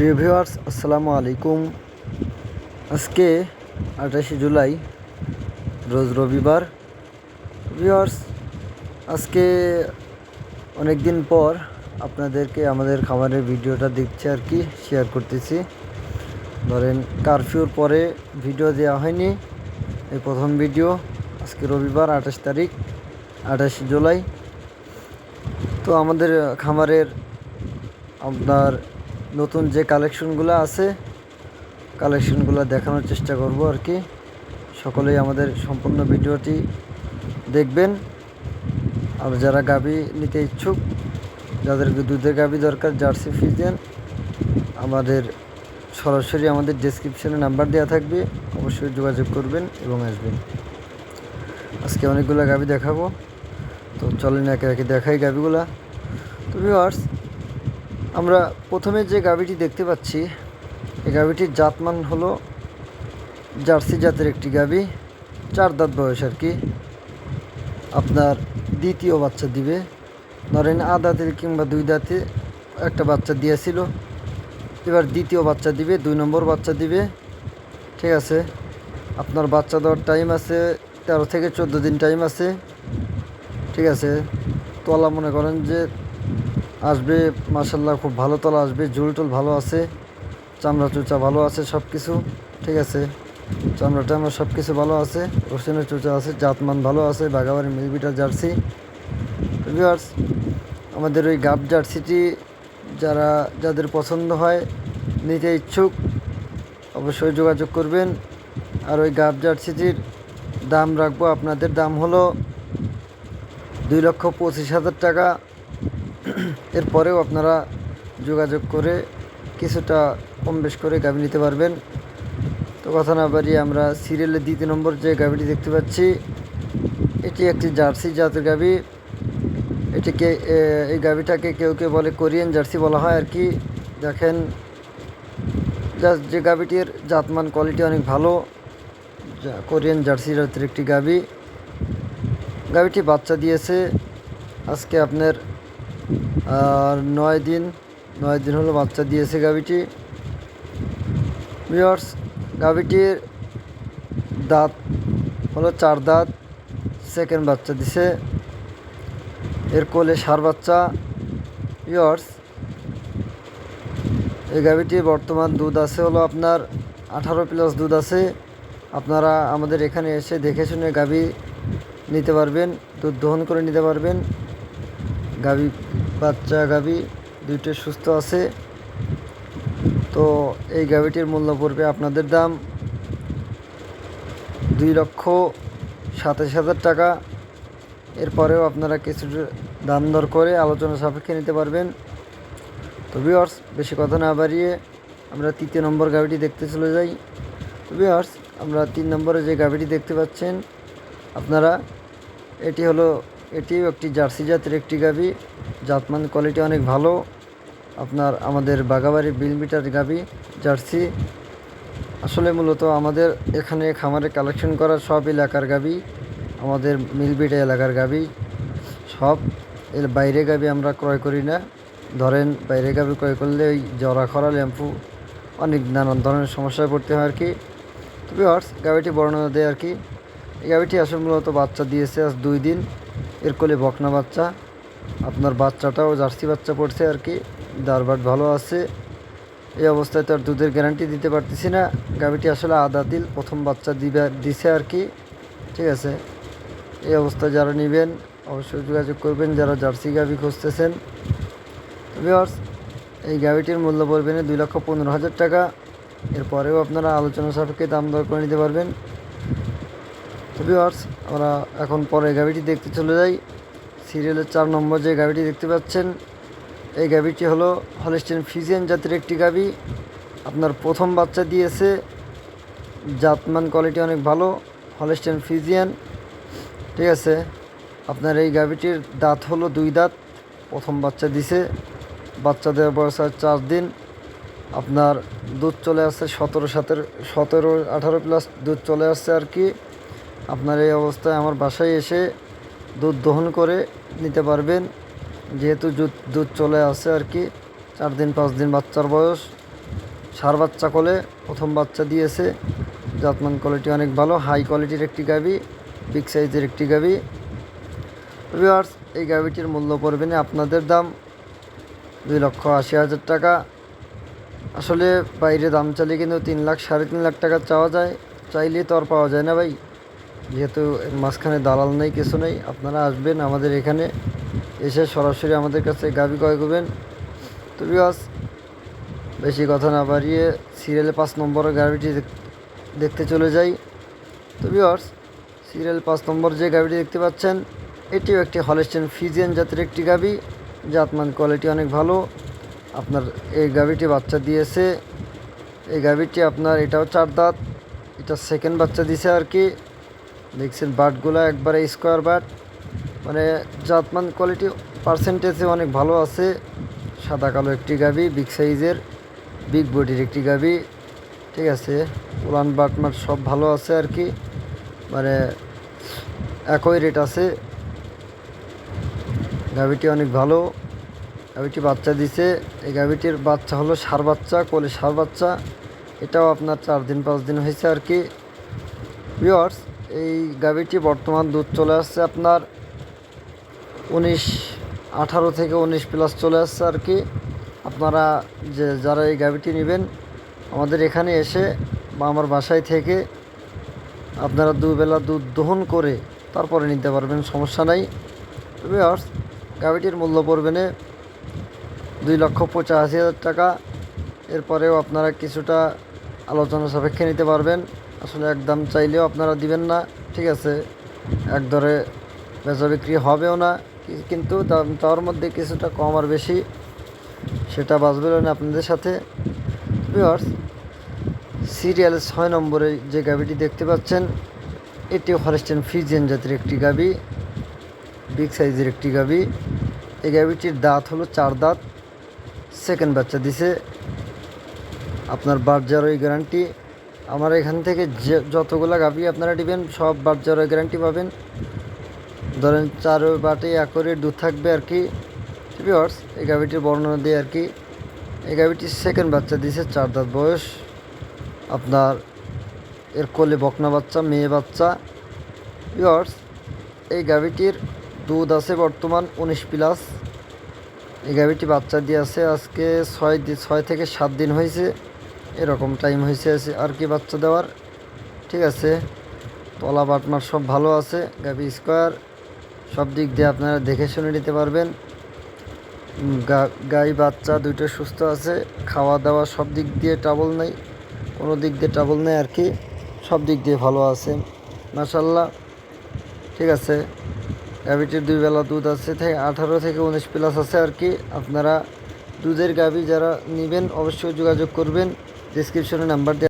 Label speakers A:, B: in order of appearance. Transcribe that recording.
A: প্রিয় ভিউয়ার্স, আসসালামু আলাইকুম। আজকে আঠাশে জুলাই, রোজ রবিবার। ভিউয়ার্স, আজকে অনেক দিন পর আপনাদেরকে আমাদের খাবারের ভিডিওটা দেখছি আর কি শেয়ার করতেছি। ধরেন কারফিউর পরে ভিডিও দেওয়া হয়নি, এই প্রথম ভিডিও আজকে রবিবার, আঠাশ তারিখ, আঠাশে জুলাই। তো আমাদের খামারের আপনার নতুন যে কালেকশনগুলো আছে, কালেকশনগুলো দেখানোর চেষ্টা করব আর কি। সকলেই আমাদের সম্পূর্ণ ভিডিওটি দেখবেন। আর যারা গাবি নিতে ইচ্ছুক যাদের দুধের গাবি দরকার, জার্সি ফিজিয়ান আমাদের সরাসরি আমাদের ডেসক্রিপশনে নাম্বার দেওয়া থাকবে, অবশ্যই যোগাযোগ করবেন এবং আসবেন। আজকে অনেকগুলো গাবি দেখাবো। তো চলেন একে একে দেখাই গাবিগুলা। তো ভিউয়ার্স আমরা প্রথমে যে গাভিটি দেখতে পাচ্ছি, এই গাভিটির জাতমান হলো জার্সি জাতের একটি গাভি, চার দাঁত বয়স আর কি। আপনার দ্বিতীয় বাচ্চা দিবে। ধরেন আ দাঁতের কিংবা দুই দাঁতে একটা বাচ্চা দিয়েছিল। এবার দ্বিতীয় বাচ্চা দিবে, দুই নম্বর বাচ্চা দিবে। ঠিক আছে। আপনার বাচ্চা দেওয়ার টাইম আছে তেরো থেকে চোদ্দ দিন টাইম আছে। ঠিক আছে। তলা মনে করেন যে আসবে মাসাল্লাহ খুব ভালো তলা আসবে, ঝুল টুল ভালো আছে, চামড়া চুচা ভালো আছে সব কিছু ঠিক আছে? চামড়া টামড়া সব কিছু ভালো আছে, রসুনের চুচা আছে, জাতমান ভালো আছে বাগাবাড়ি মিলবিটার জার্সি। ভিউয়ার্স আমাদের ওই গাব জার্সিটি যারা, যাদের পছন্দ হয়, নিতে ইচ্ছুক, অবশ্যই যোগাযোগ করবেন। আর ওই গাব জার্সিটির দাম রাখব আপনাদের, দাম হলো দুই লক্ষ পঁচিশ হাজার টাকা। এরপরেও আপনারা যোগাযোগ করে কিছুটা কম বেশ করে গাভি নিতে পারবেন। তো কথা না বাড়িয়ে আমরা সিরিয়ালের দ্বিতীয় নম্বর যে গাভিটি দেখতে পাচ্ছি, এটি একটি জার্সি জাতের গাভি এটিকে এই গাভিটাকে কেউ কেউ বলে কোরিয়ান জার্সি বলা হয় আর কি। দেখেন যা- গাভিটির জাতমান কোয়ালিটি অনেক ভালো কোরিয়ান জার্সি জাতের একটি গাভি গাভিটি বাচ্চা দিয়েছে। আজকে আপনার নয় দিন নয় দিন হলো বাচ্চা দিয়েছে গাভিটি। ভিওর্স গাভিটির দাঁত হলো চার দাঁত সেকেন্ড বাচ্চা দিছে। এর কোলে সার বাচ্চা। ভিওর্স এই গাভিটির বর্তমান দুধ আছে হলো আপনার আঠারো প্লাস দুধ আছে। আপনারা আমাদের এখানে এসে দেখে শুনে গাভি নিতে পারবেন, দুধ দহন করে নিতে পারবেন। গাভি বাচ্চা গাভি দুইটা সুস্থ আছে। তো এই গাভিটির মূল্য পড়বে আপনাদের দাম দুই লক্ষ সাতাশ হাজার টাকা। এরপরেও আপনারা কিছু দাম দর করে আলোচনা সাপেক্ষে নিতে পারবেন। তো ভিওর্স বেশি কথা না বাড়িয়ে আমরা তৃতীয় নম্বর গাভিটি দেখতে চলে যাই। তো ভিওর্স আমরা তিন নম্বরে যে গাভিটি দেখতে পাচ্ছেন, আপনারা, এটি হলো এটিও একটি জার্সি জাতের একটি গাভি জাতমান কোয়ালিটি অনেক ভালো। আপনার আমাদের বাগাবাড়ি বিলমিটার গাভি জার্সি। আসলে মূলত আমাদের এখানে খামারে কালেকশন করা সব এলাকার গাভি আমাদের মিলবিটা এলাকার গাভি সব এর বাইরে গাভি আমরা ক্রয় করি না। ধরেন বাইরে গাভি ক্রয় করলে ওই জরা, খরা, ল্যাম্পু অনেক নানান ধরনের সমস্যায় পড়তে হয় আর কি তবে হর্স গাভিটি বর্ণনা দেয় আর কি এই গাভিটি আসলে মূলত বাচ্চা দিয়েছে আজ দুই দিন। এর কোলে বকনা বাচ্চা। আপনার বাচ্চাটাও জার্সি বাচ্চা পড়ছে আর কি। দারবাট ভালো আছে। এই অবস্থায় তো আর দুধের গ্যারান্টি দিতে পারতেছি না। গাভিটি আসলে আদা দিল প্রথম বাচ্চা দিবে, দিছে আর কি। ঠিক আছে? এই অবস্থায় যারা নেবেন, অবশ্যই যোগাযোগ করবেন, যারা জার্সি গাভি খুঁজতেছেন। ভিওর্স এই গাভিটির মূল্য পড়বে দুই লক্ষ পনেরো হাজার টাকা। এরপরেও আপনারা আলোচনা সাপেক্ষে দাম দর করে নিতে পারবেন। ভিওর্স আমরা এখন পরে গাভিটি দেখতে চলে যাই। সিরিয়ালের চার নম্বর যে গাভিটি দেখতে পাচ্ছেন, এই গাভিটি হলো হলিস্টিন ফিজিয়ান জাতের একটি গাভি আপনার প্রথম বাচ্চা দিয়েছে, জাতমান কোয়ালিটি অনেক ভালো হলিস্টিন ফিজিয়ান ঠিক আছে, আপনার এই গাভিটির দাঁত হলো দুই দাঁত, প্রথম বাচ্চা দিছে, বাচ্চা দেওয়ার বয়স আর চার দিন। আপনার দুধ চলে আসছে সতেরো সাতের, সতেরো আঠারো প্লাস দুধ চলে আসছে আর কি। আপনার এই অবস্থায় আমার বাসায় এসে দুধ দহন করে নিতে পারবেন। যেহেতু দুধ চলে আসে আর কি, চার দিন, পাঁচ দিন বাচ্চার বয়স। সার বাচ্চা কলে প্রথম বাচ্চা দিয়েছে। জাতমান কোয়ালিটি অনেক ভালো হাই কোয়ালিটির একটি গাবি বিগ সাইজের একটি গাবি ভিউয়ার্স এই গাবিটির মূল্য পড়বে না, আপনাদের দাম দুই লক্ষ আশি হাজার টাকা। আসলে বাইরে দাম চালিয়ে কিন্তু তিন লাখ, সাড়ে তিন লাখ টাকা চাওয়া যায়, চাইলে তো আর পাওয়া যায় না ভাই। যেহেতু মাঝখানে দালাল নেই, কিছু নেই, আপনারা আসবেন আমাদের এখানে। এসে সরাসরি আমাদের কাছে গাবি ক্রয় করবেন। তো বিকজ বেশি কথা না বাড়িয়ে সিরিয়ালে পাঁচ নম্বরের গাড়িটি দেখতে চলে যাই। তো বিকজ সিরিয়াল পাঁচ নম্বর যে গাড়িটি দেখতে পাচ্ছেন, এটিও একটি হলেস্টেন ফিজিয়ান জাতের একটি গাবি। জাতমান কোয়ালিটি অনেক ভালো। আপনার এই গাভিটি বাচ্চা দিয়েছে। এই গাভিটি আপনার, এটাও চার দাঁত। এটা সেকেন্ড বাচ্চা দিছে আর কি। দেখছেন বাটগুলো একবারে স্কোয়ার বাট। মানে জাতমান কোয়ালিটি পার্সেন্টেজে অনেক ভালো আছে। সাদা কালো একটি গাবি বিগ সাইজের বিগ বডির একটি গাবি। ঠিক আছে, উলান বাটমার সব ভালো আছে আর কি। মানে একই রেট আছে। গাভিটি অনেক ভালো। গাভিটি বাচ্চা দিছে। এই গাভিটির বাচ্চা হলো সার বাচ্চা কোলে সার বাচ্চা। এটাও আপনার চার দিন, পাঁচ দিন হয়েছে আর কি। ভিওয়ার্স এই গাভীটি বর্তমান দুধ চলে আসছে আপনার উনিশ, আঠারো থেকে উনিশ প্লাস চলে আসছে আর কি। আপনারা যে যারা এই গাভীটি নেবেন, আমাদের এখানে এসে বা আমার বাসায় থেকে আপনারা দুবেলা দুধ দহন করে তারপরে নিতে পারবেন, সমস্যা নাই। ভিওয়ার্স গাভিটির মূল্য পড়বেনে দুই লক্ষ পঁচাশি হাজার টাকা। এরপরেও আপনারা কিছুটা আলোচনা সাপেক্ষে নিতে পারবেন। আসলে একদম চাইলেও আপনারা দিবেন না, ঠিক আছে? এক দরে বেচা বিক্রি হবেও না কিন্তু তার মধ্যে কিছুটা কম আর বেশি, সেটা বাঁচবে না আপনাদের সাথে। ভিউয়ার্স সিরিয়াল ছয় নম্বরে যে গাবিটি দেখতে পাচ্ছেন, এটি হরেস্টেন ফিজিয়ান জাতের একটি গাবি বিগ সাইজের একটি গাবি। এই গাবিটির দাঁত হলো চার দাঁত সেকেন্ড বাচ্চা দিছে। আপনার বার্জার ওই গ্যারান্টি আমার এখান থেকে যে যতগুলো গাভি আপনারা দিবেন, সব বার্জার ওই গ্যারান্টি পাবেন। ধরেন চার বাটে একরে দুধ থাকবে আর কি। ভিওর্স এই গাভিটির বর্ণনা দিয়ে আর কি, এই গাভিটির সেকেন্ড বাচ্চা দিয়েছে চার দাঁত বয়স। আপনার এর কোলে বকনা বাচ্চা, মেয়ে বাচ্চা। ভিওর্স এই গাভিটির দুধ আছে বর্তমান উনিশ প্লাস। এই গাভিটি বাচ্চা দিয়ে আছে আজকে ছয় ছয় থেকে সাত দিন হয়েছে এরকম টাইম হয়েছে আছে আর কি বাচ্চা দেওয়ার। ঠিক আছে? তলা বাটমার সব ভালো আছে গাভি স্কোয়ার সব দিক দিয়ে আপনারা দেখে শুনে নিতে পারবেন। গাই, বাচ্চা দুইটা সুস্থ আছে, খাওয়া দাওয়া সব দিক দিয়ে ট্রাবল নেই, কোনো দিক দিয়ে ট্রাবল নেই আর কি, সব দিক দিয়ে ভালো আছে মাসাল্লাহ ঠিক আছে? গাভিটির দুই বেলা দুধ আছে থেকে আঠারো থেকে উনিশ প্লাস আছে আর কি, আপনারা দুধের গাভি যারা নেবেন অবশ্যই যোগাযোগ করবেন। ডিসক্রিপশনে নাম্বার দেওয়া